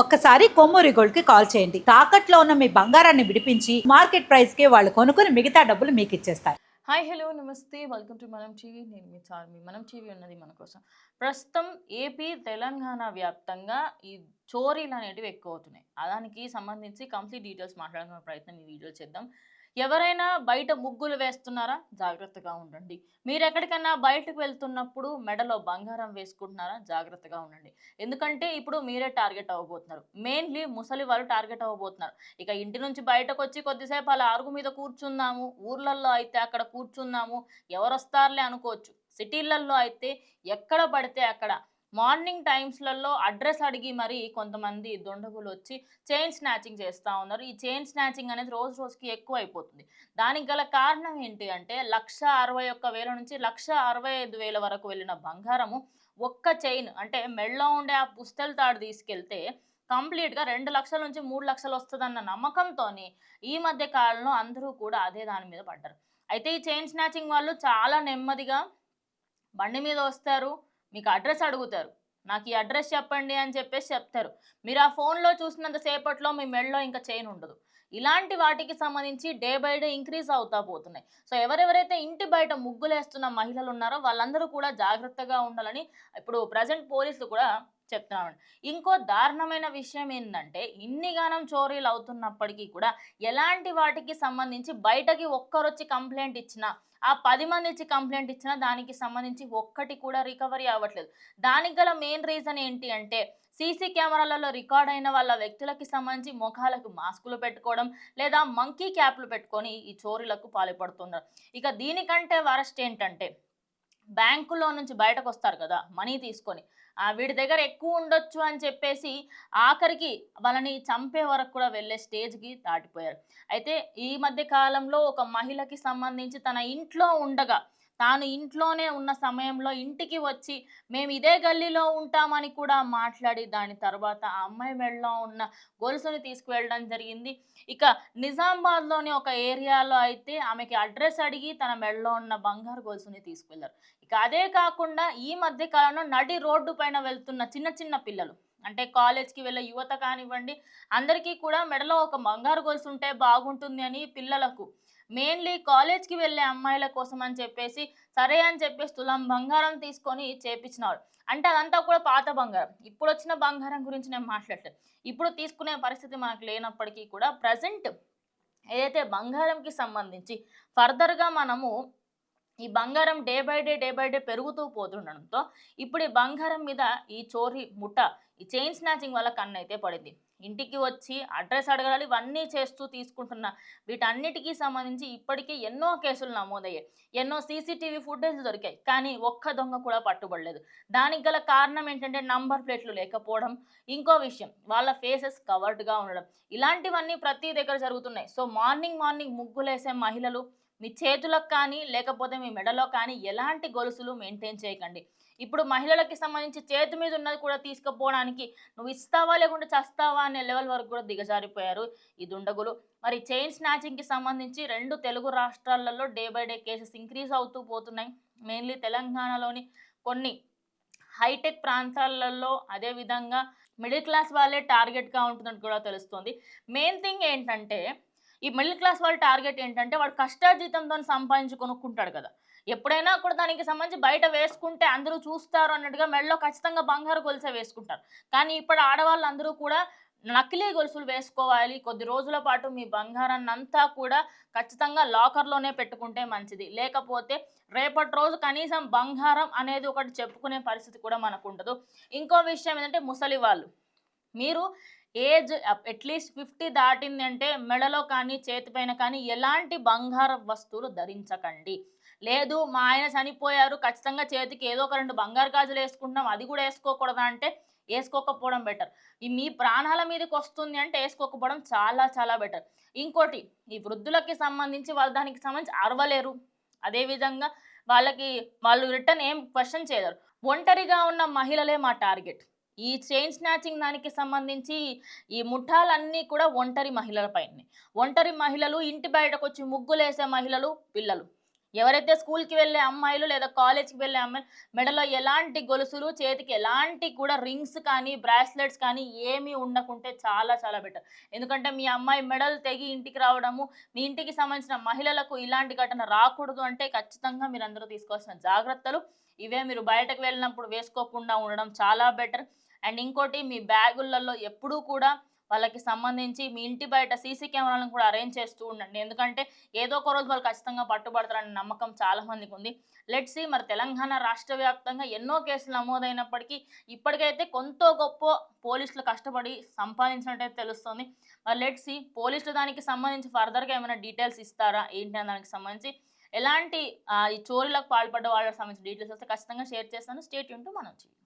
ఒక్కసారి కొమ్మూరి గోల్డ్కి కాల్ చేయండి. తాకట్లో ఉన్న మీ బంగారాన్ని విడిపించి మార్కెట్ ప్రైస్కి వాళ్ళు కొనుక్కుని మిగతా డబ్బులు మీకు ఇచ్చేస్తారు. హాయ్ హలో నమస్తే. Welcome to Manam TV. నేను మీ చార్మి. మనం టీవీ ఉన్నది మన కోసం. ప్రస్తుతం ఏపీ తెలంగాణ వ్యాప్తంగా ఈ చోరీలు అనేటివి ఎక్కువ అవుతున్నాయి దానికి సంబంధించి కంప్లీట్ డీటెయిల్స్ మాట్లాడుకునే ప్రయత్నం ఈ వీడియో చేద్దాం. ఎవరైనా బయట ముగ్గులు వేస్తున్నారా? జాగ్రత్తగా ఉండండి. మీరు ఎక్కడికైనా బయటకు వెళ్తున్నప్పుడు మెడలో బంగారం వేసుకుంటున్నారా? జాగ్రత్తగా ఉండండి. ఎందుకంటే ఇప్పుడు మీరే టార్గెట్ అవ్వబోతున్నారు. మెయిన్లీ ముసలి వాళ్ళు టార్గెట్ అవ్వబోతున్నారు. ఇక ఇంటి నుంచి బయటకు వచ్చి కొద్దిసేపు అలా అరుగు మీద కూర్చున్నాము ఊర్లలో అయితే అక్కడ కూర్చున్నాము ఎవరు వస్తారులే అనుకోవచ్చు. సిటీలలో అయితే ఎక్కడ పడితే అక్కడ మార్నింగ్ టైమ్స్లలో అడ్రస్ అడిగి మరి కొంతమంది దొండగులు వచ్చి చైన్ స్నాచింగ్ చేస్తూ ఉన్నారు. ఈ చైన్ స్నాచింగ్ అనేది రోజు రోజుకి ఎక్కువ అయిపోతుంది దానికి గల కారణం ఏంటి అంటే లక్ష అరవై ఒక్క వేల నుంచి లక్ష అరవై ఐదు వేల వరకు వెళ్ళిన బంగారము ఒక్క చైన్ అంటే మెళ్ళలో ఉండే ఆ పుస్తల తాడు తీసుకెళ్తే కంప్లీట్గా రెండు లక్షల నుంచి మూడు లక్షలు వస్తుందన్న నమ్మకంతో ఈ మధ్య కాలంలో అందరూ కూడా అదే దాని మీద పడ్డారు. అయితే ఈ చైన్ స్నాచింగ్ వాళ్ళు చాలా నెమ్మదిగా బండి మీద వస్తారు. మీకు అడ్రస్ అడుగుతారు. నాకు ఈ అడ్రస్ చెప్పండి అని చెప్పేసి చెప్తారు. మీరు ఆ ఫోన్లో చూసినంత సేపట్లో మీ మెడలో ఇంకా చైన్ ఉండదు. ఇలాంటి వాటికి సంబంధించి డే బై డే ఇంక్రీజ్ అవుతా పోతున్నాయి. సో ఎవరెవరైతే ఇంటి బయట ముగ్గులేస్తున్న మహిళలు ఉన్నారో వాళ్ళందరూ కూడా జాగ్రత్తగా ఉండాలని ఇప్పుడు ప్రజెంట్ పోలీసులు కూడా చెప్తున్నామండి ఇంకో దారుణమైన విషయం ఏంటంటే ఇన్ని గానం చోరీలు అవుతున్నప్పటికీ కూడా ఎలాంటి వాటికి సంబంధించి బయటకి ఒక్కరొచ్చి కంప్లైంట్ ఇచ్చినా ఆ పది మంది ఇచ్చి కంప్లైంట్ ఇచ్చినా దానికి సంబంధించి ఒక్కటి కూడా రికవరీ అవ్వట్లేదు. దానికి గల మెయిన్ రీజన్ ఏంటి అంటే సీసీ కెమెరాలలో రికార్డ్ అయిన వాళ్ళ వ్యక్తులకి సంబంధించి ముఖాలకు మాస్కులు పెట్టుకోవడం లేదా మంకీ క్యాప్లు పెట్టుకొని ఈ చోరీలకు పాల్పడుతున్నారు. ఇక దీనికంటే వరస్ట్ ఏంటంటే బ్యాంకులో నుంచి బయటకు వస్తారు కదా మనీ తీసుకొని. వీడి దగ్గర ఎక్కువ ఉండొచ్చు అని చెప్పేసి ఆఖరికి వాళ్ళని చంపే వరకు కూడా వెళ్ళే స్టేజ్కి దాటిపోయారు. అయితే ఈ మధ్య కాలంలో ఒక మహిళకి సంబంధించి తన ఇంట్లో ఉండగా తాను ఇంట్లోనే ఉన్న సమయంలో ఇంటికి వచ్చి మేము ఇదే గల్లీలో ఉంటామని కూడా మాట్లాడి దాని తర్వాత ఆ అమ్మాయి మెడలో ఉన్న గొలుసుని తీసుకువెళ్ళడం జరిగింది. ఇక నిజామాబాద్లోని ఒక ఏరియాలో అయితే ఆమెకి అడ్రస్ అడిగి తన మెడలో ఉన్న బంగారు గొలుసుని తీసుకువెళ్ళారు. ఇక అదే కాకుండా ఈ మధ్య కాలంలో నడి రోడ్డు పైన వెళ్తున్న చిన్న చిన్న పిల్లలు అంటే కాలేజ్కి వెళ్ళే యువత కానివ్వండి అందరికీ కూడా మెడలో ఒక బంగారు గొలుసు ఉంటే బాగుంటుంది అని పిల్లలకు మెయిన్లీ కాలేజ్కి వెళ్ళే అమ్మాయిల కోసం అని చెప్పేసి సరే అని చెప్పేసి తులం బంగారం తీసుకొని చేపించినాడు అంటే అదంతా కూడా పాత బంగారం. ఇప్పుడు వచ్చిన బంగారం గురించి నేను మాట్లాడలేదు. ఇప్పుడు తీసుకునే పరిస్థితి మనకు లేనప్పటికీ కూడా ప్రజెంట్ ఏదైతే బంగారంకి సంబంధించి ఫర్దర్గా మనము ఈ బంగారం day by day day by day పెరుగుతూ పోతుండడంతో ఇప్పుడు ఈ బంగారం మీద ఈ చోరీ ముఠ ఈ చైన్ స్నాచింగ్ వల్ల కన్ను అయితే పడింది. ఇంటికి వచ్చి అడ్రస్ అడగాలి ఇవన్నీ చేస్తూ తీసుకుంటున్న వీటన్నిటికీ సంబంధించి ఇప్పటికే ఎన్నో కేసులు నమోదయ్యాయి. ఎన్నో సీసీటీవీ ఫుటేజ్ దొరికాయి. కానీ ఒక్క దొంగ కూడా పట్టుబడలేదు. దానికి గల కారణం ఏంటంటే నంబర్ ప్లేట్లు లేకపోవడం ఇంకో విషయం వాళ్ళ ఫేసెస్ కవర్డ్గా ఉండడం. ఇలాంటివన్నీ ప్రతి దగ్గర జరుగుతున్నాయి. సో మార్నింగ్ మార్నింగ్ ముగ్గులేసే మహిళలు మీ చేతులకు కానీ లేకపోతే మీ మెడలో కానీ ఎలాంటి గొలుసులు మెయింటైన్ చేయకండి. ఇప్పుడు మహిళలకి సంబంధించి చేతి మీద ఉన్నది కూడా తీసుకుపోవడానికి నువ్వు ఇస్తావా లేకుంటే చస్తావా అనే లెవెల్ వరకు కూడా దిగజారిపోయారు ఈ దుండగులు. మరి చైన్ స్నాచింగ్కి సంబంధించి రెండు తెలుగు రాష్ట్రాలలో day by day cases increase అవుతూ పోతున్నాయి. మెయిన్లీ తెలంగాణలోని కొన్ని హైటెక్ ప్రాంతాలలో అదేవిధంగా మిడిల్ క్లాస్ వాళ్ళే టార్గెట్గా ఉంటుందని కూడా తెలుస్తుంది. మెయిన్ థింగ్ ఏంటంటే ఈ మిడిల్ క్లాస్ వాళ్ళ టార్గెట్ ఏంటంటే వాడు కష్టార్జితంతో సంపాదించి కొనుక్కుంటాడు కదా. ఎప్పుడైనా కూడా దానికి సంబంధించి బయట వేసుకుంటే అందరూ చూస్తారు అన్నట్టుగా మెడలో ఖచ్చితంగా బంగారు గొలుసే వేసుకుంటారు. కానీ ఇప్పుడు ఆడవాళ్ళు అందరూ కూడా నకిలీ గొలుసులు వేసుకోవాలి. కొద్ది రోజుల పాటు మీ బంగారాన్ని అంతా కూడా ఖచ్చితంగా లాకర్లోనే పెట్టుకుంటే మంచిది. లేకపోతే రేపటి రోజు కనీసం బంగారం అనేది ఒకటి చెప్పుకునే పరిస్థితి కూడా మనకు ఉండదు. ఇంకో విషయం ఏంటంటే ముసలి వాళ్ళు. మీరు ఏజ్ అట్లీస్ట్ ఫిఫ్టీ దాటింది అంటే మెడలో కానీ చేతిపైన కానీ ఎలాంటి బంగారం వస్తువులు ధరించకండి. లేదు మా ఆయన చనిపోయారు ఖచ్చితంగా చేతికి ఏదో ఒక రెండు బంగారు గాజులు వేసుకుంటున్నాం అది కూడా వేసుకోకూడదా అంటే వేసుకోకపోవడం బెటర్. ఈ మీ ప్రాణాల మీదకి వస్తుంది అంటే వేసుకోకపోవడం చాలా చాలా బెటర్. ఇంకోటి ఈ వృద్ధులకి సంబంధించి వాళ్ళ దానికి సంబంధించి అరవలేరు. అదేవిధంగా వాళ్ళకి వాళ్ళు రిటర్న్ ఏం క్వశ్చన్ చేయలేరు. ఒంటరిగా ఉన్న మహిళలే మా టార్గెట్. ఈ చైన్ స్నాచింగ్ దానికి సంబంధించి ఈ ముఠాలన్నీ కూడా ఒంటరి మహిళలపై ఒంటరి మహిళలు ఇంటి బయటకు వచ్చి ముగ్గులేసే మహిళలు పిల్లలు. ఎవరైతే స్కూల్కి వెళ్ళే అమ్మాయిలు లేదా కాలేజ్కి వెళ్ళే అమ్మాయిలు మెడలో ఎలాంటి గొలుసులు చేతికి ఎలాంటి కూడా రింగ్స్ కానీ బ్రాస్లెట్స్ కానీ ఏమీ ఉండకుంటే చాలా చాలా బెటర్. ఎందుకంటే మీ అమ్మాయి మెడల్ తెగి ఇంటికి రావడము మీ ఇంటికి సంబంధించిన మహిళలకు ఇలాంటి ఘటన రాకూడదు అంటే ఖచ్చితంగా మీరు అందరూ తీసుకోవాల్సిన జాగ్రత్తలు. ఇవే మీరు బయటకు వెళ్ళినప్పుడు వేసుకోకుండా ఉండడం చాలా బెటర్. అండ్ ఇంకోటి మీ బ్యాగులలో ఎప్పుడూ కూడా వాళ్ళకి సంబంధించి మీ ఇంటి బయట సీసీ కెమెరాలను కూడా అరేంజ్ చేస్తూ ఉండండి. ఎందుకంటే ఏదో ఒక రోజు వాళ్ళు ఖచ్చితంగా పట్టుబడతారనే నమ్మకం చాలా మందికి ఉంది. లెట్సి మరి తెలంగాణ రాష్ట్ర వ్యాప్తంగా ఎన్నో కేసులు నమోదైనప్పటికీ ఇప్పటికైతే కొంత గొప్ప పోలీసులు కష్టపడి సంపాదించినట్టయితే తెలుస్తుంది. మరి లెట్సి పోలీసులు దానికి సంబంధించి ఫర్దర్గా ఏమైనా డీటెయిల్స్ ఇస్తారా? ఏంటి అని దానికి సంబంధించి ఎలాంటి ఈ చోరీలకు పాల్పడ్డ వాళ్ళకి సంబంధించిన డీటెయిల్స్ వస్తే ఖచ్చితంగా షేర్ చేస్తాను. స్టేట్ ఉంటూ మనం మనం